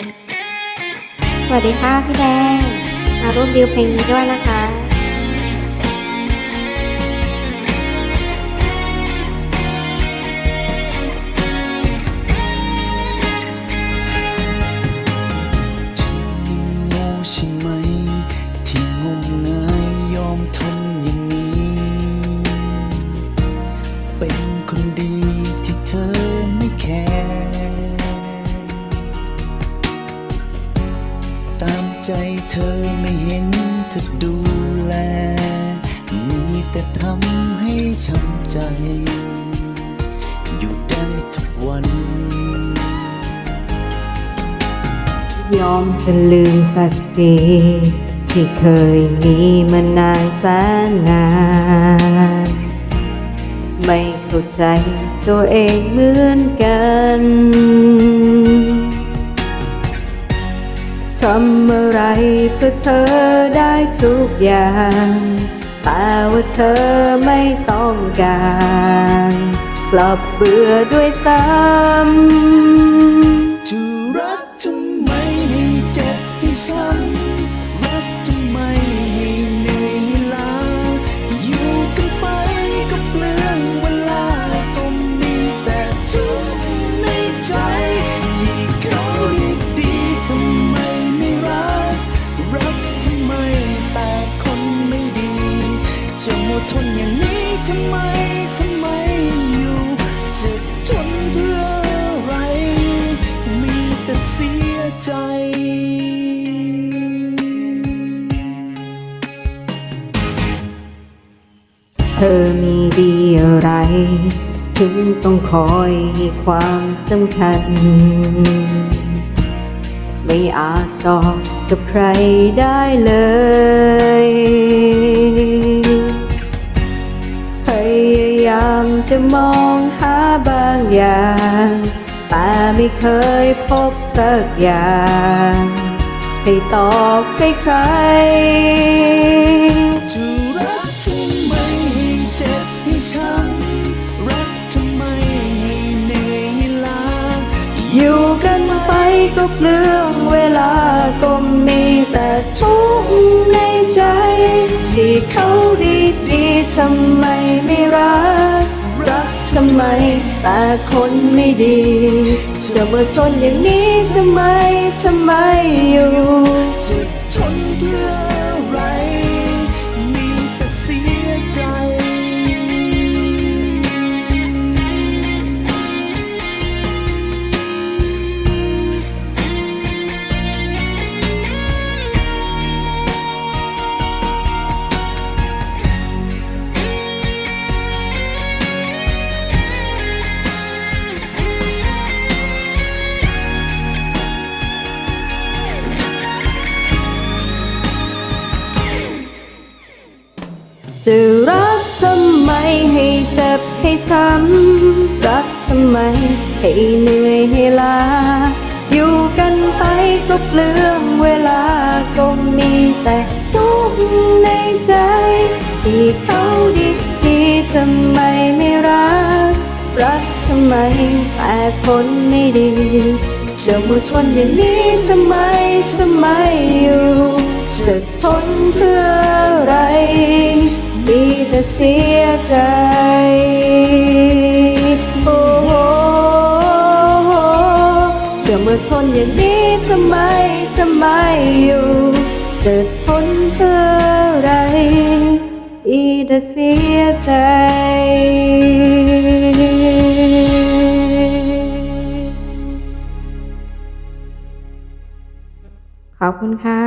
สวัสดีค่ะพี่แดง มาร่วมดิวเพลงนี้ด้วยนะคะฉัน ใจเธอไม่เห็นเธอดูแล มีแต่ทำให้ช้ำใจ อยู่ได้ทุกวัน ยอมจะลืมศักดิ์ศรีที่เคยมีมานานแสนนาน ไม่เข้าใจตัวเองเหมือนกัน ทำอะไรเพื่อเธอได้ทุกอย่าง แต่ว่าเธอไม่ต้องการ กลับเบื่อด้วยซ้ำ ธอมีดีอะไร ถึงต้องคอยให้ความสำคัญ ไม่อาจตอบกับใครได้เลย พยายามจะมองหาบางอย่าง แต่ไม่เคยพบสักอย่าง ให้ตอบให้ใคร อยู่กันไปก็เปลืองเวลาก็มีแต่ทุกข์ในใจ ที่เขาดีดีๆทำไมไม่รัก รักทำไมแต่คนไม่ดีจะมาจนอย่างนี้ทำไมทำไมอยู่จะทนเพื่อ จะรักทำไมให้เจ็บให้ช้ำรักทำไมให้เหนื่อยให้ลา อยู่กันไปก็เปลืองเวลาก็มีแต่ทุกข์ในใจ ที่เขาดีดีๆทำไมไม่รัก รักทำไมแต่คนไม่ดีจะมาทนอย่างนี้ทำไมทำไมอยู่จะทนเพื่ออะไร สียใจ โอ้โหจะมาทนอย่างนี้ทำไม ทำไมอยู่จะทนเพื่ออะไร อีแต่เสียใจขอบคุณค่ะ